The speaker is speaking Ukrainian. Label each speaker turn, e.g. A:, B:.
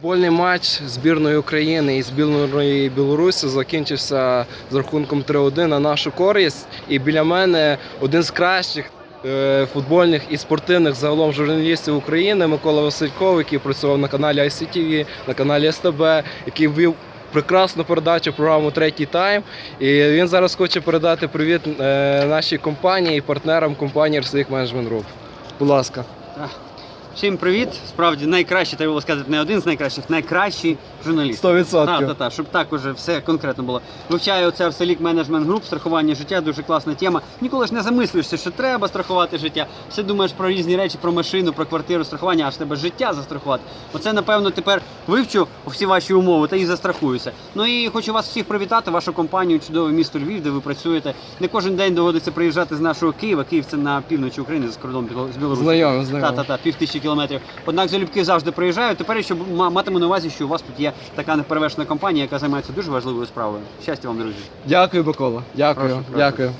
A: Футбольний матч збірної України і збірної Білорусі закінчився з рахунком 3-1 на нашу користь. І біля мене один з кращих е, футбольних і спортивних загалом журналістів України Микола Васильков, який працював на каналі ICTV, на каналі СТБ, який вів прекрасну передачу програму Третій тайм. І він зараз хоче передати привіт е, нашій компанії і партнерам компанії Арсенік Менеджмент Груп. Будь ласка.
B: Всім привіт! Справді найкращий, треба було сказати, не один з найкращих, найкращий журналіст.
A: 100%.
B: Так, так, так, щоб так уже все конкретно було. Вивчаю оце Арселік Менеджмент Груп, страхування життя, дуже класна тема. Ніколи ж не замислюєшся, що треба страхувати життя. Все думаєш про різні речі, про машину, про квартиру, страхування, аж тебе життя застрахувати. Оце, напевно, тепер вивчу всі ваші умови та і застрахуюся. Ну і хочу вас всіх привітати, вашу компанію, чудове місто Львів, де ви працюєте. Не кожен день доводиться приїжджати з нашого Києва. Київ це на півночі України, за кордоном з Білорусі.
A: Знайомі, знайомі.
B: Та, та, та, пів тисячі кілометрів. Однак залюбки завжди приїжджають. Тепер ще матиму на увазі, що у вас тут є така неперевершена компанія, яка займається дуже важливою справою. Щастя вам, друзі.
A: Дякую, Бакова. Дякую.
B: Прошу, прошу.
A: Дякую.